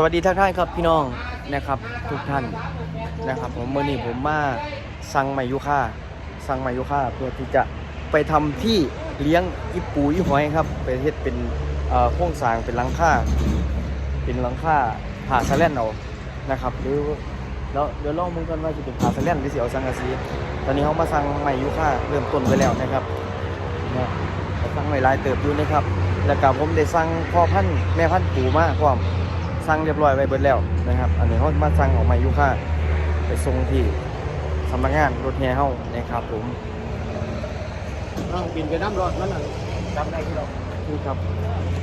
สวัสดีทักทายครับพี่น้องนะครับทุกท่านนะครับผมเมื่อนี้ผมมาสั่งไมยุค่าสั่งไมยุค่าเพื่อที่จะไปทำที่เลี้ยงอีปูอีหอยครับไปเฮ็ดเป็นเอ่อโครงสร้างเป็นหลังคาเป็นหลังคาผ่าสะแลนเอานะครับหรือแล้วเดี๋ยวลองมึงกันว่าจะเป็นผ่าสะแลนหรือสิเอาสังกะสีตอนนี้เขามาสั่งไมยุค่าเริ่มต้นไปแล้วนะครับเนี่ยสั่งไมลายเติบอยู่นะครับแล้วก็ผมได้สั่งพ่อพันธุ์แม่พันธุ์ปูมาพร้อม สั่งเรียบร้อยไว้เบิดแล้วนะครับ อันนี้เขามาสั่งออกมายุค่าไปส่งที่สำนักงานรถแห่เฮานะครับผมน้องบินไปน้ำรถมันน่ะจำได้ที่เรานี่ครับ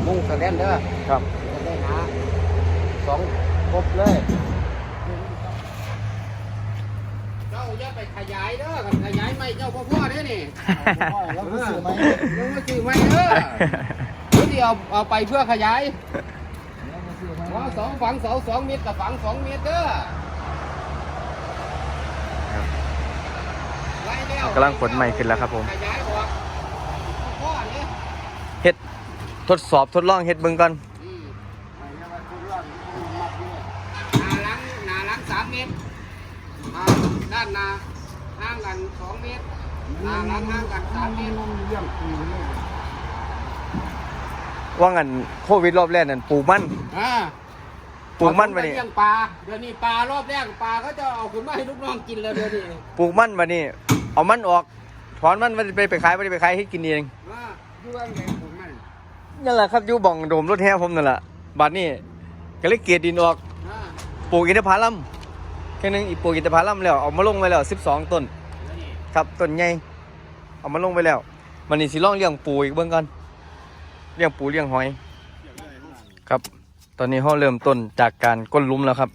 มุ่งสแกนเด้อครับจะได้หาสองครบเลยเจ้าอย่าไปขยายเด้อกันขยายไม่เจ้าพ่อพ่อเด้อนี่แล้วก็ซื้อไหมยังมาซื้อไม่เด้อเดี๋ยวที่เอาเอาไปเพื่อขยายแล้ว ก็ซื้อไหมว่าสองฝังเสาสองเมตรกับฝังสองเมตรเด้อไล่แล้วกำลังขนใหม่ขึ้นแล้วครับผม ขยายออกพ่อเนี่ยเฮ็ดทดสอบทดลองเฮ็ดเบิ่งก่อนอืมหนาหลังหนาหลังสามเมตรอ่าด้านหนาห่างกันสองเมตรหนาหลังห่างกันสามเมตรเยี่ยมคุยเลยว่างันโควิดรอบแรกนั่นปลูกมันอ่า ปลูกมันมานี่เลี้ยงปลาเดี๋ยวนี้ปลารอบแรกปลาเขาจะเอาขึ้นมาให้ลูกน้องกินแล้วเดี๋ยวนี้ปลูกมันมานี่เอามันออกถอนมันไปไปขายไม่ได้ไปขายให้กินเองว่าดูว่าไงผมมันนั่นแหละครับอยู่บ่องโดมรถแห่ผมนั่นแหละบัดนี้ก็เลยเกลียดดินออกอ่าปลูกอินทผลัมแค่นึงอีกปลูกอินทผลัมแล้วเอามาลงไว้แล้ว 12 ต้นแล้วนี่ครับต้นใหญ่เอามาลงไปแล้วมันนี่สิลองเลี้ยงปูอีกเบิ่งก่อนเลี้ยงปูเลี้ยงหอย ครับ ตอนนี้เขาเริ่มต้นจากการก้นหลุมแล้วครับ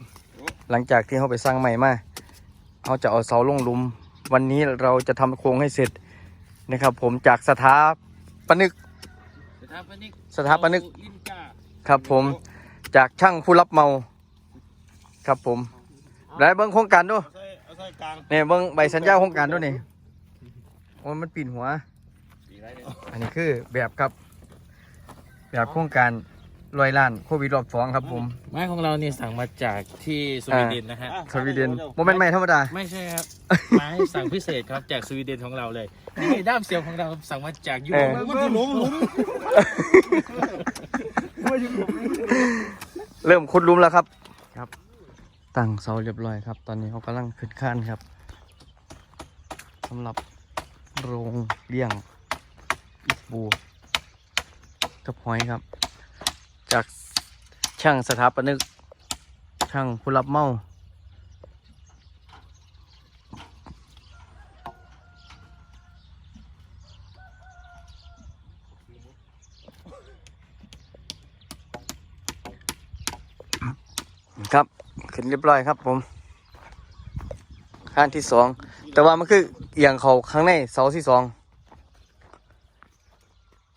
หลังจากที่เขาไปสร้างใหม่มาเขาจะเอาเสาลงหลุม วันนี้เราจะทำโครงให้เสร็จนะครับ ผมจากสถาปนิกสถาปนิกสถาปนิกลินจ้าครับผมจากช่างผู้รับเหมา ครับผมได้เบิ้งโครงการดูใส่เอาใส่กลางเนี่ยเบิ้งใบสัญญาโครงการด้วยนี่โอ้ยมันปีนหัว อันนี้คือแบบครับ แบบโครงการ ลอยล้านโควิดรอบสองครับผม ไม้ของเราเนี่ยสั่งมาจากที่สวีเดนนะฮะ สวีเดนโมเมนต์ใหม่ธรรมดา ไม่ใช่ครับ ไม้สั่งพิเศษครับจากสวีเดนของเราเลย นี่ด้ามเสียมของเราสั่งมาจากยุเอโรอปมันจะหลุมหลุมเริ่มขุดหลุมแล้วครับ ครับ ตั้งเสาเรียบร้อยครับ ตอนนี้เขากำลังขึ้นข้านครับสำหรับโรงเลี้ยงอีปูกับหอยครับ จากช่างสถาปนิก ช่างผู้รับเมาครับ ขึ้นเรียบร้อยครับผมข้านที่สอง แต่ว่ามันคือเอียงเขาข้างในเสาที่สอง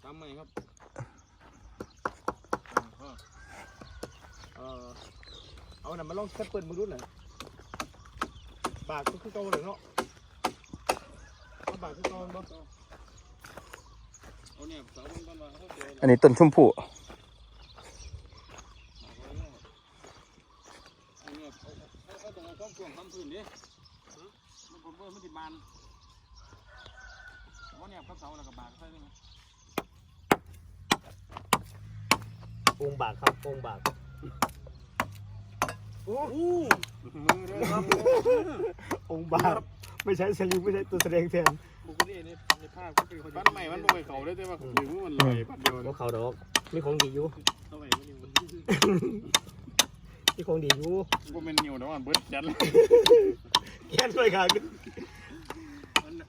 ทำใหม่ครับเออเอาหน่ะมาลองแคปเปิลมึงดูหน่อยปากก็คือเก่าเลยเนาะ เอาปากคือเก่าบ่เอาเนี่ยเสามันก่อนว่าเขาเจออันนี้ต้นชมพู่เอาเนี่ยเอาเอาเอาต้องเอาความกว้างความพื้นดิมันผมว่ามันติดมันเอาเนี่ยกับเสาแล้วก็บากใส่เลยปูงบากครับปูงบากมือเลยครับองค์บาท ไม่ใช่สลิงไม่ใช่ตัวแสดงแทนบุคคลนี้ในในภาพก็เป็นคนบ้านใหม่มันบ่ไปเขาได้แต่ว่าหรือว่ามันลอยบ้านเดียวว่าเนาะเขาดอกมีของดีอยู่เท่าไหร่มันอยู่มีของดีอยู่บ่แม่นนิ่วแต่ว่าเบิดจัดเลยแค่ด้วยค่ะ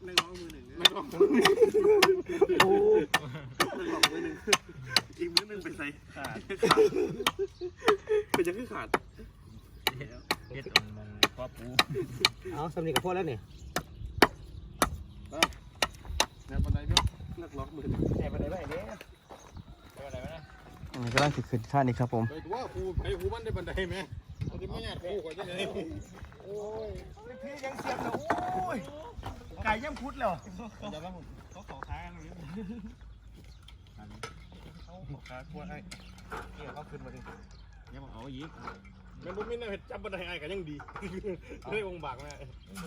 ไม่ต้องมือหนึ่งไม่ต้องโอ้อีกมือหนึ่งเป็นไสขาดเป็นยังคือขาดเฮ็ดมอ งครอบปูเอาสำนีกับพ่อแล้วเนี่ยเนี่ยบันไดเนาะนักล็อกมือแอบไปไหนไปไหนเนี่ยอันนี้กำลังขึ้นข้านนี้ครับผมไปตัวครูไปครูมันได้บันไดไหมเอาที่ไม่หยาดครูกว่าจะไหนโอ้ยพี่ยังเสียบเลยโอ้ยไก่ยังพุดเลยจะมาผมเขาขอค้ากันเลยเขาขอค้ากลัวให้เนี่ยเขาขึ้นมาดิยังบอกเอาอีก แม่บุ้มไม่น่าเห็ดจับบันไดไอ้กันยังดีเลยองบากแม่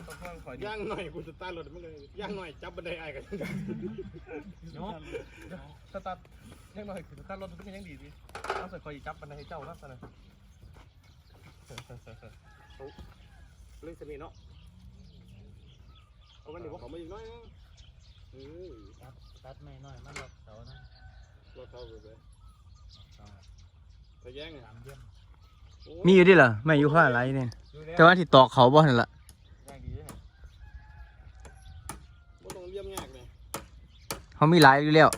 ต้องข้างคอยดิย่างหน่อยกูสตาร์ทรถมันเลยย่างหน่อยจับบันไดไอ้กันยังดียกสตาร์ทยังหน่อยคือสตาร์ทรถมันก็ยังดีดิต้องใส่คอยจับมันให้เจ้าครับตอนนั้นเรื่องสนิทเนาะเอากันดิบอกเขามาอีกน้อยนะเออตัดไม่น้อยมันหลอกเสานะรถเขาไปเลยถ้าแย่งสามเดือน มีอยู่ดิเหรอไม่อยู่ค่าอะไรเนี่ยแต่ว่าที่ตอกเขาบ่นั่นล่ะยังดีเลยไม่ต้องเลี่ยมยากเลยเขามีหลายอยู่แล้ว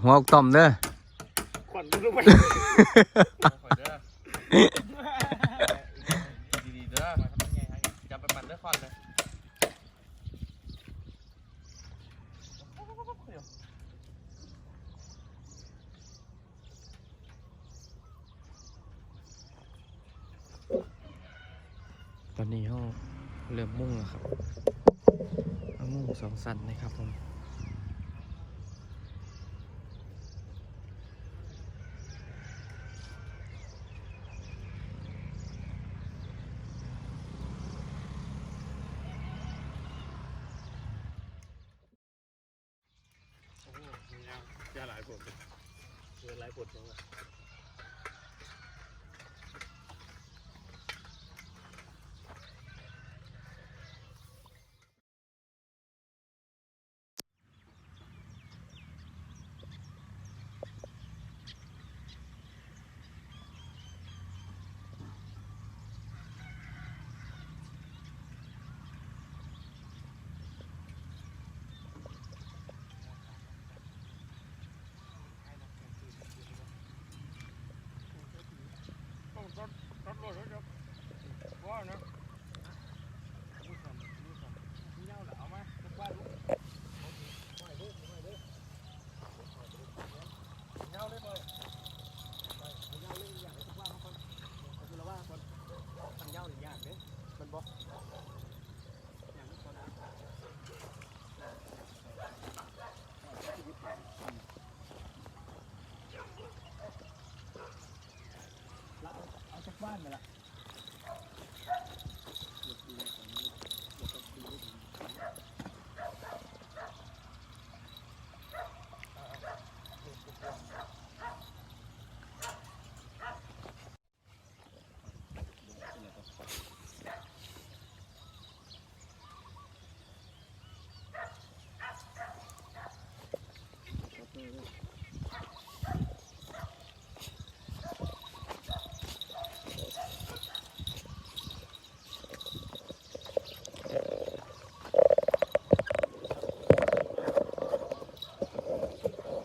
หัวอกต่อมเด้อขวัญรู้ไหม คอยเด้อดีๆเด้อมาทำยังไงจับไปมันเด้อคอนเลย ตอนนี้เขาเริ่มมุ่งแล้วครับเอามุ่งสองสันนะครับผมยาหลายผลยาหลายผลจังเลย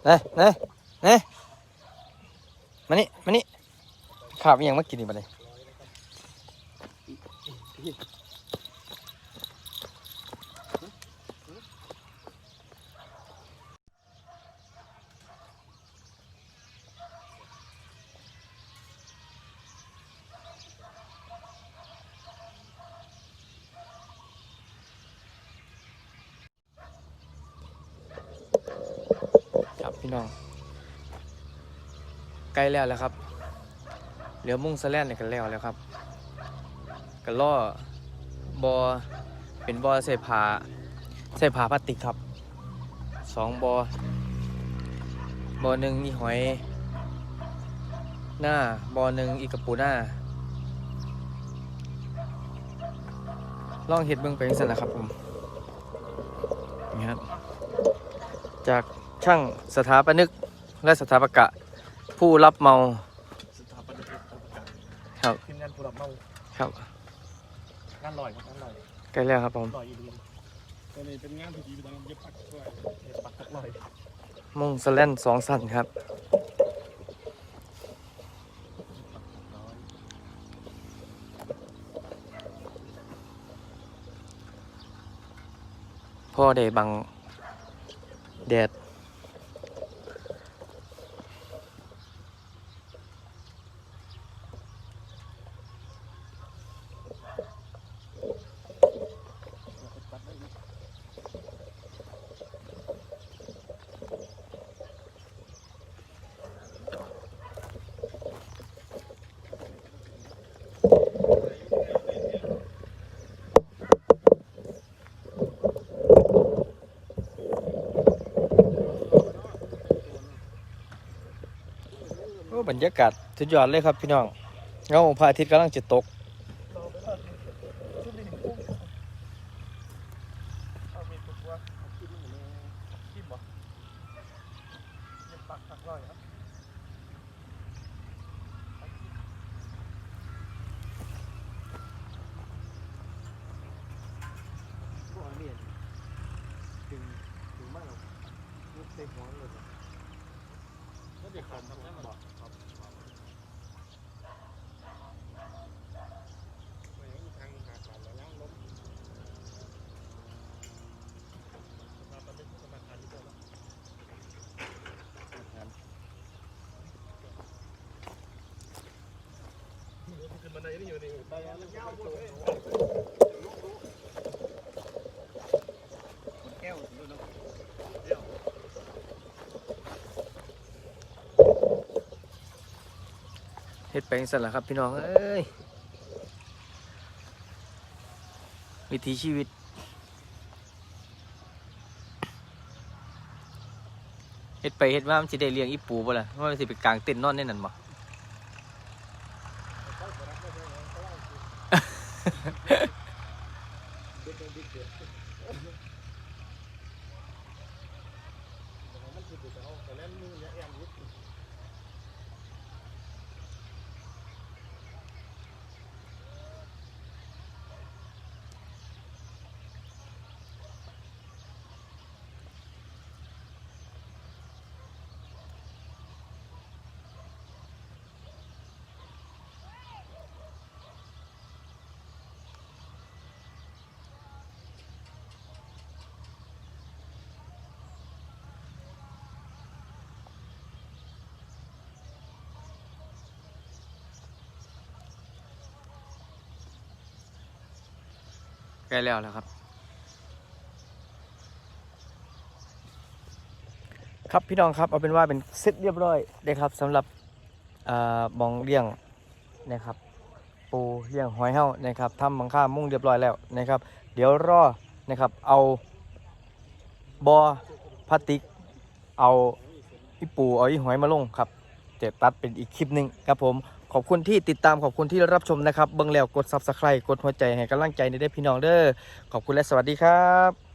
เลยเลยเลยมานี่มานี่ข้าวอีหยังมากินอีกบัดนี้ค พี่น้องใกล้แล้วแล้วครับ เหลือมุ่งสแลนเนี่ยกันแล้วแล้วครับกันล่อบอเป็นบอใส่ผ้าใส่ผ้าพลาสติกครับสองบอบอหนึ่งมีหอย หน้าบอหนึ่งอีกกระปูหน้าลองเห็ดเบิ่งไปจังซั่นแหละครับผมนี่ครับจาก ช่างสถาปนิกและสถาปกะ ผู้รับเหมาสถาปนิกสถาปนิกครับทีมงานผู้รับเหมาครับงานลอยครับงานลอยใกล้แล้วครับผมลอยอีกทีตัวนี้เป็นงานที่ดีไปทางเย็บปักด้วยเห็ดปักตักลอยมุ่งสแลนสองสั้นครับพ่อได้บังแดด บรรยากาศสุดยอดเลยครับพี่น้องเงาพระอาทิตย์กำลังจะตกเอามีตัวตัวกินมันเลยกินบ่เย็บปากตักร้อยครับ บ่เนี่ยถึงถึงมากหรอกเต็มหัวเลย ก็เด็กขันครับบอก ขึ้นบันไดนี่อยู่นี่ไปแล้ว แก้วดู เฮ็ดไปจังซั่นละครับพี่น้อง เอ้ย วิถีชีวิตเฮ็ดไปเฮ็ดมามันสิได้เลี้ยงอีปูบ่ล่ะว่ามันสิไปกางเต็นท์นอนในนั้นบ่ ใกล้แล้วแล้วครับ ครับพี่น้องครับเอาเป็นว่าเป็นเสร็จเรียบร้อยเลยครับสำหรับอ่ามองเลี้ยงนะครับ ปูเลี้ยงหอยเห่านะครับทำบังค่ามุ่งเรียบร้อยแล้วนะครับ เดี๋ยวรอนะครับเอาบอพลาสติก เอาอีปูเอาอีหอยมาลงครับจะตัดเป็นอีกคลิปหนึ่งครับผม ขอบคุณที่ติดตามขอบคุณที่รับชมนะครับ เบิ่งแล้วกด subscribe กดหัวใจให้กำลังใจในได้อพี่น้องเด้อขอบคุณและสวัสดีครับ